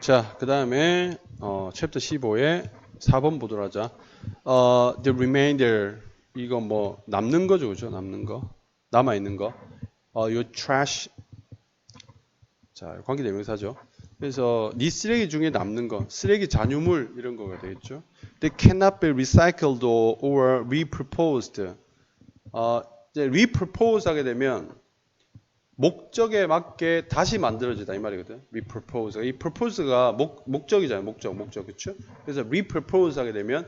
자, 그 다음에 어, 챕터 15에 4번 보도록 하자. 어, the remainder 이거 뭐 남는 거죠, 그죠? 남는 거, 남아 있는 거. 어, 요 trash 자, 관계대명사죠. 그래서 네 쓰레기 중에 남는 거, 쓰레기 잔유물 이런 거가 되겠죠. They cannot be recycled or repurposed. 어, 이제 repurpose 하게 되면 목적에 맞게 다시 만들어지다 이 말이거든. repurpose. 이 purpose가 목, 목적이잖아요. 목적, 목적. 그렇죠? 그래서 repurpose 하게 되면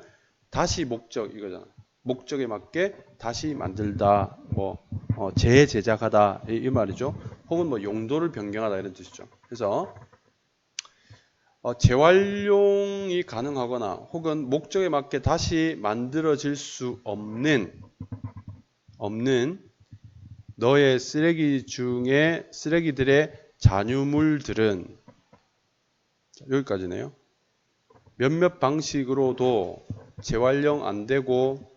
다시 목적 이거잖아. 목적에 맞게 다시 만들다, 뭐 어, 재제작하다 이, 이 말이죠. 혹은 뭐 용도를 변경하다 이런 뜻이죠. 그래서 어, 재활용이 가능하거나 혹은 목적에 맞게 다시 만들어질 수 없는 없는 너의 쓰레기 중에 쓰레기들의 잔유물들은 자, 여기까지네요. 몇몇 방식으로도 재활용 안 되고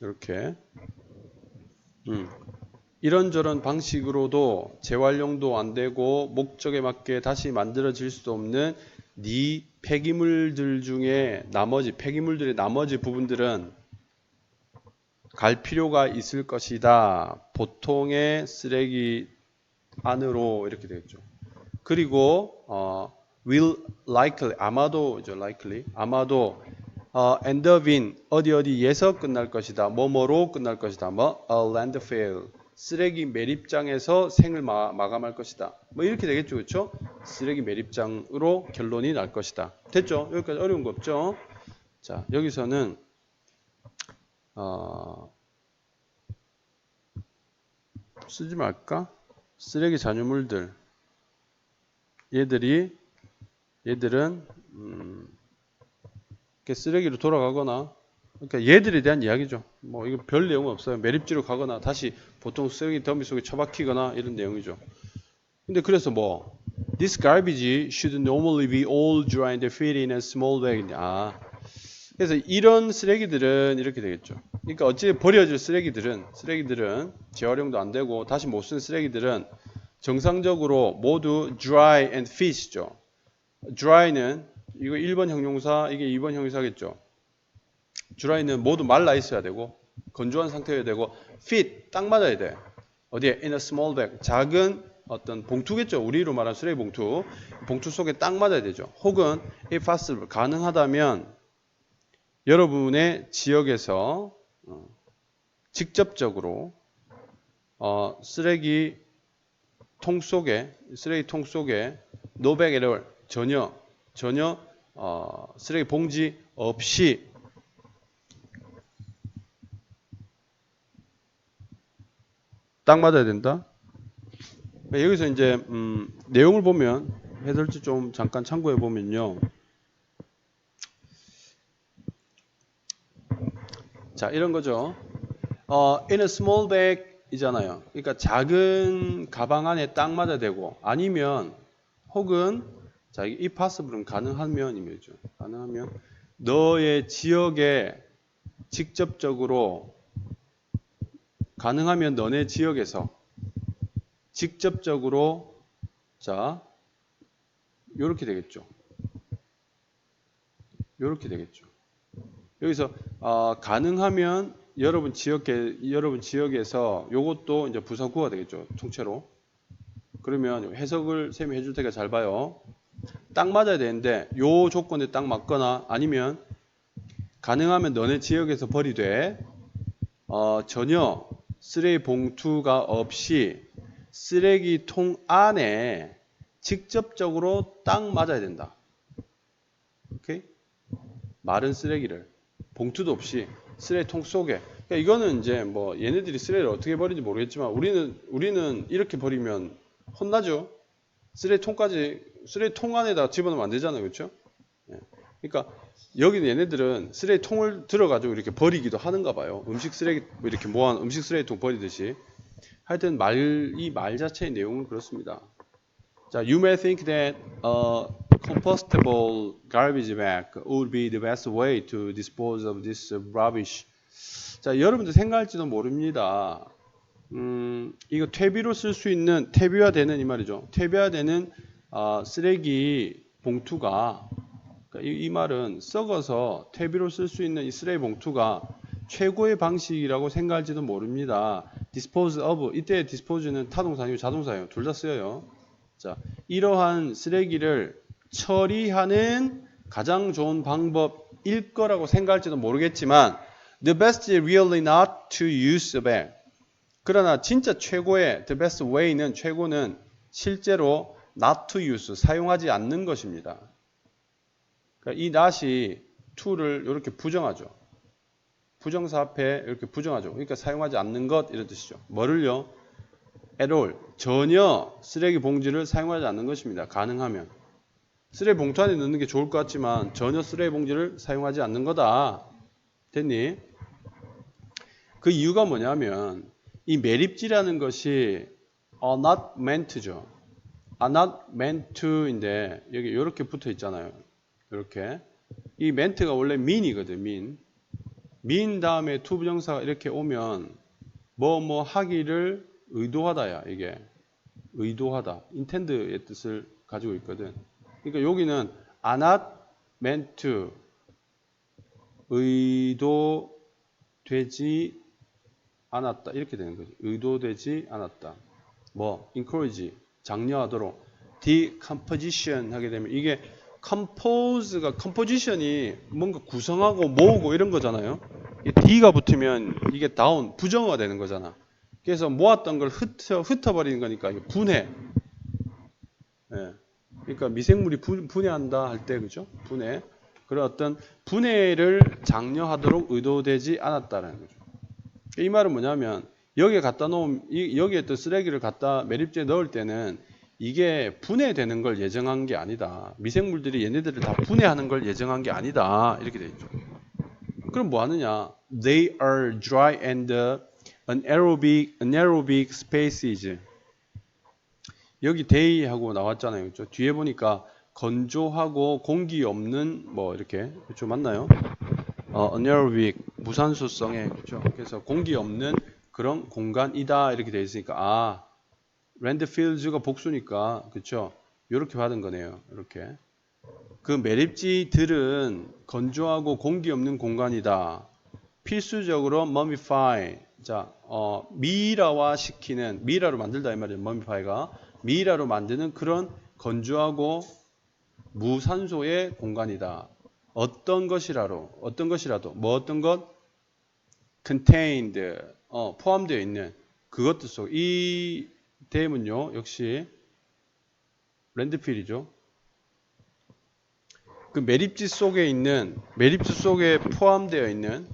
이렇게 음, 이런저런 방식으로도 재활용도 안 되고 목적에 맞게 다시 만들어질 수도 없는 네 폐기물들 중에 나머지 폐기물들의 나머지 부분들은 갈 필요가 있을 것이다. 보통의 쓰레기 안으로 이렇게 되겠죠. 그리고 어, will likely 아마도죠 likely 아마도 어, end up in 어디 어디에서 끝날 것이다. 뭐뭐로 끝날 것이다. 뭐 a landfill 쓰레기 매립장에서 생을 마, 마감할 것이다. 뭐 이렇게 되겠죠, 그렇죠? 쓰레기 매립장으로 결론이 날 것이다. 됐죠? 여기까지 어려운 거 없죠? 자 여기서는 어, 쓰지 말까? 쓰레기 잔유물들 얘들이 얘들은 음, 이렇게 쓰레기로 돌아가거나 그러니까 얘들에 대한 이야기죠. 뭐 이거 별 내용은 없어요. 매립지로 가거나 다시 보통 쓰레기 더미 속에 처박히거나 이런 내용이죠. 근데 그래서 뭐 This garbage should normally be all dry and fit in a small bag. 아, 그래서 이런 쓰레기들은 이렇게 되겠죠. 그러니까 어찌 버려질 쓰레기들은 쓰레기들은 재활용도 안 되고 다시 못 쓰는 쓰레기들은 정상적으로 모두 dry and fit죠. dry는 이거 1번 형용사, 이게 2번 형용사겠죠. dry는 모두 말라 있어야 되고 건조한 상태여야 되고 fit 딱 맞아야 돼. 어디에 in a small bag 작은 어떤 봉투겠죠. 우리로 말하는 쓰레기 봉투. 봉투 속에 딱 맞아야 되죠. 혹은 if possible 가능하다면 여러분의 지역에서 어, 직접적으로 어, 쓰레기 통 속에 쓰레기 통 속에 노백 에럴 전혀 전혀 어, 쓰레기 봉지 없이 딱 맞아야 된다. 네, 여기서 이제 음, 내용을 보면 해설지 좀 잠깐 참고해 보면요. 자, 이런 거죠. 어, in a small bag 이잖아요. 그러니까 작은 가방 안에 딱 맞아야 되고 아니면 혹은 자, 이 possible은 가능하면 이죠 가능하면 너의 지역에 직접적으로 가능하면 너네 지역에서 직접적으로 자, 요렇게 되겠죠. 요렇게 되겠죠. 여기서 어, 가능하면 여러분 지역에 여러분 지역에서 요것도 이제 부사구가 되겠죠. 통째로. 그러면 해석을 쌤이 해줄 테니까 잘 봐요. 딱 맞아야 되는데 요 조건에 딱 맞거나 아니면 가능하면 너네 지역에서 버리되 어, 전혀 쓰레기 봉투가 없이 쓰레기통 안에 직접적으로 딱 맞아야 된다. 오케이? 마른 쓰레기를 봉투도 없이 쓰레기통 속에. 그러니까 이거는 이제 뭐 얘네들이 쓰레기를 어떻게 버리는지 모르겠지만 우리는 우리는 이렇게 버리면 혼나죠. 쓰레기통까지 쓰레기통 안에다 집어넣으면 안 되잖아요, 그렇죠? 예. 그러니까 여기는 얘네들은 쓰레기통을 들어가지고 이렇게 버리기도 하는가 봐요. 음식 쓰레기 뭐 이렇게 모아 음식 쓰레기통 버리듯이. 하여튼 말 이 말 자체의 내용은 그렇습니다. 자, you may think that a compostable garbage bag would be the best way to dispose of this rubbish. 자, 여러분들 생각할지도 모릅니다. 음, 이거 퇴비로 쓸 수 있는 퇴비화되는 이 말이죠. 퇴비화되는 아, 쓰레기 봉투가 그러니까 이, 이 말은 썩어서 퇴비로 쓸 수 있는 이 쓰레기 봉투가 최고의 방식이라고 생각할지도 모릅니다. dispose of 이때 dispose는 타동사 아니고 자동사예요. 둘 다 쓰여요. 자, 이러한 쓰레기를 처리하는 가장 좋은 방법일 거라고 생각할지도 모르겠지만 the best is really not to use a bag. 그러나 진짜 최고의 the best way는 최고는 실제로 not to use 사용하지 않는 것입니다. 그러니까 이 not이 to를 이렇게 부정하죠. 부정사 앞에 이렇게 부정하죠. 그러니까 사용하지 않는 것 이런 뜻이죠. 뭐를요? at all 전혀 쓰레기 봉지를 사용하지 않는 것입니다. 가능하면 쓰레기 봉투 안에 넣는 게 좋을 것 같지만 전혀 쓰레기 봉지를 사용하지 않는 거다. 됐니? 그 이유가 뭐냐면 이 매립지라는 것이 are not meant죠. are not meant to인데 여기 이렇게 붙어 있잖아요. 이렇게 이 meant가 원래 mean이거든. mean. mean 다음에 to 부정사가 이렇게 오면 뭐뭐 하기를 의도하다야 이게 의도하다 intend의 뜻을 가지고 있거든. 그러니까 여기는 not meant to 의도되지 않았다 이렇게 되는 거지. 의도되지 않았다. 뭐 encourage 장려하도록 decomposition 하게 되면 이게 compose가 composition이 뭔가 구성하고 모으고 이런 거잖아요. 이 D가 붙으면 이게 down 부정어가 되는 거잖아. 그래서 모았던 걸 흩어 흩어버리는 거니까 분해. 예. 그러니까 미생물이 분, 분해한다 할 때 그죠? 분해. 그런 어떤 분해를 장려하도록 의도되지 않았다라는 거죠. 이 말은 뭐냐면 여기에 갖다 놓은 이, 여기에 또 쓰레기를 갖다 매립지에 넣을 때는 이게 분해되는 걸 예정한 게 아니다. 미생물들이 얘네들을 다 분해하는 걸 예정한 게 아니다. 이렇게 돼 있죠. 그럼 뭐 하느냐? They are dry and anaerobic, anaerobic species. 여기 they 하고 나왔잖아요. 그렇죠? 뒤에 보니까 건조하고 공기 없는 뭐 이렇게 그렇죠? 맞나요? 어, anaerobic 무산소성의 그렇죠? 그래서 공기 없는 그런 공간이다 이렇게 돼 있으니까 아 랜드필즈가 복수니까 그렇죠? 이렇게 받은 거네요. 이렇게 그 매립지들은 건조하고 공기 없는 공간이다. 필수적으로 mumify 자 어, 미라화 시키는 미라로 만들다 이 말이에요. mumify가 미라로 만드는 그런 건조하고 무산소의 공간이다. 어떤 것이라도 어떤 것이라도 뭐 어떤 것 contained 어, 포함되어 있는 그것들 속 이 대문요 역시 랜드필이죠. 그 매립지 속에 있는 매립지 속에 포함되어 있는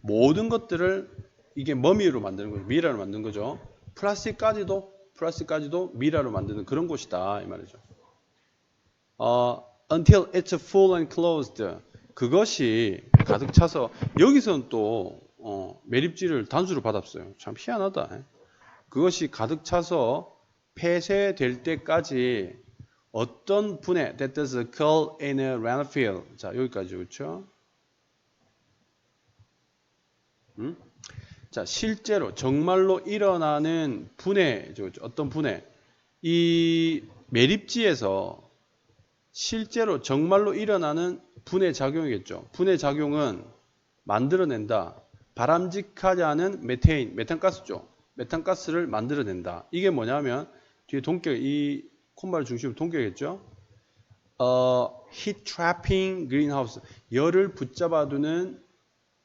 모든 것들을 이게 머미로 만드는 거죠. 미라로 만드는 거죠. 플라스틱까지도 플라스틱까지도 미라로 만드는 그런 곳이다 이 말이죠. 어, until it's full and closed 그것이 가득 차서 여기서는 또 어, 매립지를 단수로 받았어요. 참 희한하다. 그것이 가득 차서 폐쇄될 때까지 어떤 분해 that does occur in a landfill 자 여기까지 그렇죠? 음? 자 실제로 정말로 일어나는 분해 어떤 분해 이 매립지에서 실제로 정말로 일어나는 분해 작용이겠죠. 분해 작용은 만들어낸다. 바람직하지 않은 메테인, 메탄가스죠. 메탄가스를 만들어낸다. 이게 뭐냐면 뒤에 동격 이 콤바를 중심으로 동격했죠. 어, heat trapping greenhouse 열을 붙잡아두는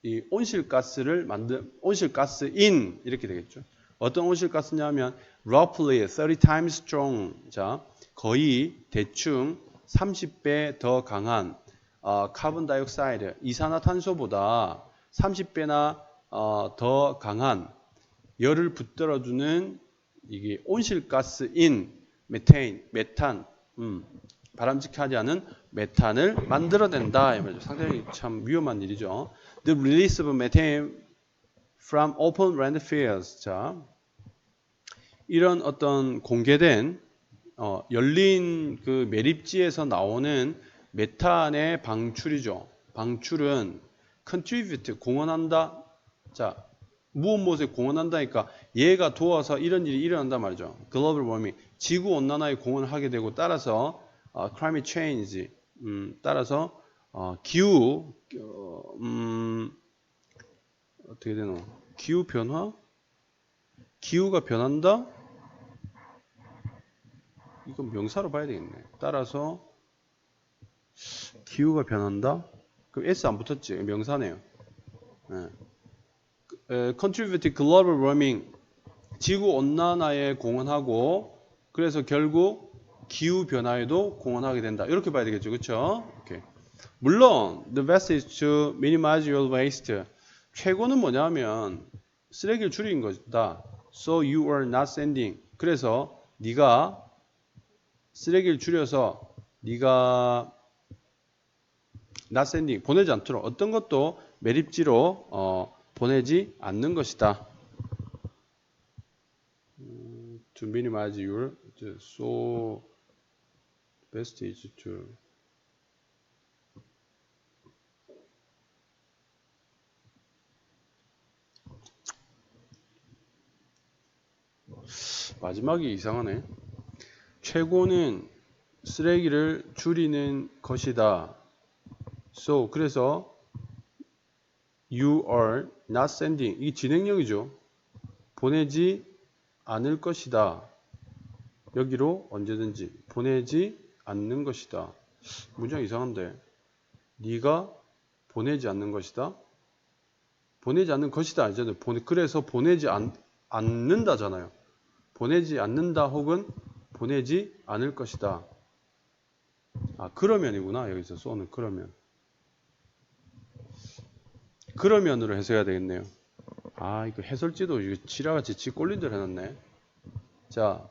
이 온실가스를 만든 온실가스인 이렇게 되겠죠. 어떤 온실가스냐면 roughly 30 times strong. 자 거의 대충 30배 더 강한 어, 카본 다이옥사이드 이산화탄소보다 30배나 어, 더 강한 열을 붙들어주는 이게 온실가스인 메테인, 메탄, 음, 바람직하지 않은 메탄을 만들어낸다. 이 말이죠. 상당히 참 위험한 일이죠. The release of methane from open landfills. 자, 이런 어떤 공개된 어, 열린 그 매립지에서 나오는 메탄의 방출이죠. 방출은 contribute 공헌한다. 자, 무엇 무엇에 공헌한다니까 얘가 도와서 이런 일이 일어난단 말이죠. 글로벌 워밍 지구 온난화에 공헌하게 되고 따라서 어, climate change 음, 따라서 어, 기후 어, 음, 어떻게 되노? 기후 변화? 기후가 변한다? 이건 명사로 봐야 되겠네. 따라서 기후가 변한다? 그럼 S 안 붙었지? 명사네요. 예. 에, contribute global warming 지구 온난화에 공헌하고 그래서 결국 기후 변화에도 공헌하게 된다. 이렇게 봐야 되겠죠. 그렇죠? 물론 the best is to minimize your waste. 최고는 뭐냐면 쓰레기를 줄이는 것이다. So you are not sending. 그래서 네가 쓰레기를 줄여서 네가 not sending 보내지 않도록 어떤 것도 매립지로 어, 보내지 않는 것이다. 음, to minimize your so best is to 마지막이 이상하네. 최고는 쓰레기를 줄이는 것이다. So 그래서 you are not sending 이 진행형이죠. 보내지 않을 것이다. 여기로 언제든지 보내지 않는 것이다. 문장 이상한데 네가 보내지 않는 것이다. 보내지 않는 것이다 그래서 보내지 않, 않는다잖아요. 보내지 않는다 혹은 보내지 않을 것이다. 아 그러면이구나 여기서 쏘는 그러면. 그러면으로 해석해야 되겠네요. 아, 이거 해설지도 이거 지라같이 지 꼴린 대로 해놨네. 자,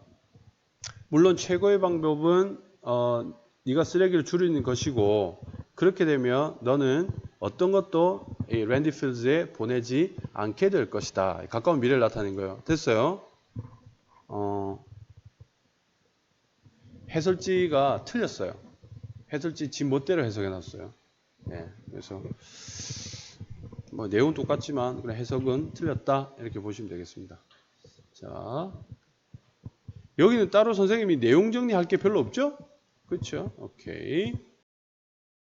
물론 최고의 방법은 어, 네가 쓰레기를 줄이는 것이고 그렇게 되면 너는 어떤 것도 이 랜디 필즈에 보내지 않게 될 것이다. 가까운 미래를 나타낸 거예요. 됐어요? 어, 해설지가 틀렸어요. 해설지 지 멋대로 해석해 놨어요. 예, 그래서 뭐 내용은 똑같지만 그냥 해석은 틀렸다 이렇게 보시면 되겠습니다. 자 여기는 따로 선생님이 내용 정리할 게 별로 없죠? 그렇죠? 오케이.